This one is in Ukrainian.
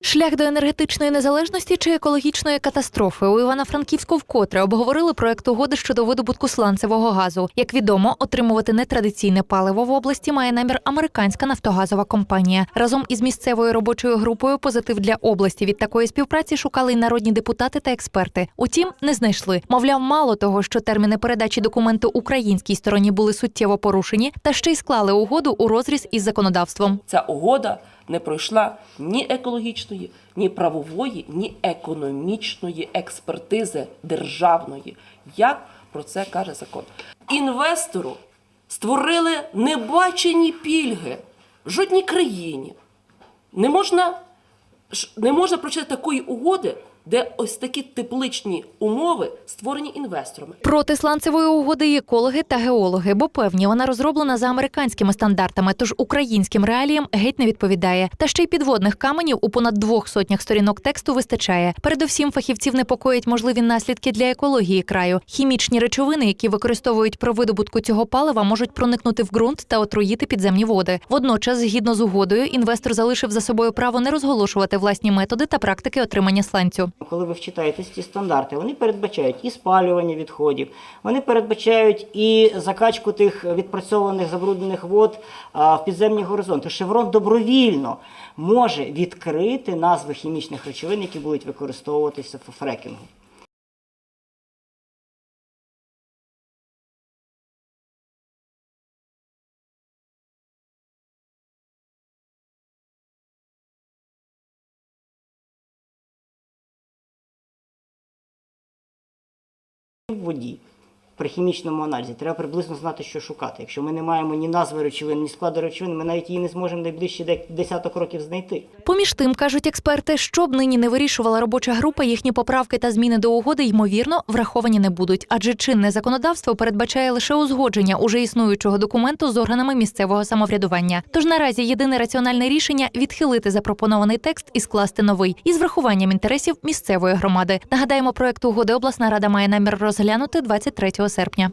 Шлях до енергетичної незалежності чи екологічної катастрофи у Івано-Франківську вкотре обговорили проект угоди щодо видобутку сланцевого газу. Як відомо, отримувати нетрадиційне паливо в області має намір американська нафтогазова компанія. Разом із місцевою робочою групою позитив для області від такої співпраці шукали й народні депутати та експерти. Утім, не знайшли. Мовляв, мало того, що терміни передачі документу українській стороні були суттєво порушені, та ще й склали угоду у розріз із законодавством. Ця угода не пройшла ні екологічної, ні правової, ні економічної експертизи державної. Як про це каже закон? Інвестору створили небачені пільги в жодній країні. Не можна, не можна прочитати такої угоди, де ось такі тепличні умови створені інвесторами. Проти сланцевої угоди екологи та геологи, бо певні вона розроблена за американськими стандартами, тож українським реаліям геть не відповідає. Та ще й підводних каменів у понад двох сотнях сторінок тексту вистачає. Передусім, фахівців непокоїть можливі наслідки для екології краю. Хімічні речовини, які використовують про видобутку цього палива, можуть проникнути в ґрунт та отруїти підземні води. Водночас, згідно з угодою, інвестор залишив за собою право не розголошувати власні методи та практики отримання сланцю. Коли ви вчитаєтесь ці стандарти, вони передбачають і спалювання відходів, вони передбачають і закачку тих відпрацьованих забруднених вод в підземні горизонти. Шеврон добровільно може відкрити назви хімічних речовин, які будуть використовуватися в фрекінгу. В воді при хімічному аналізі треба приблизно знати, що шукати. Якщо ми не маємо ні назви речовин, ні складу речовин, ми навіть її не зможемо найближчі десяток років знайти. Поміж тим, кажуть експерти, що б нині не вирішувала робоча група, їхні поправки та зміни до угоди, ймовірно, враховані не будуть, адже чинне законодавство передбачає лише узгодження уже існуючого документу з органами місцевого самоврядування. Тож наразі єдине раціональне рішення відхилити запропонований текст і скласти новий із врахуванням інтересів місцевої громади. Нагадаємо, проект угоди обласна рада має намір розглянути 23 серпня.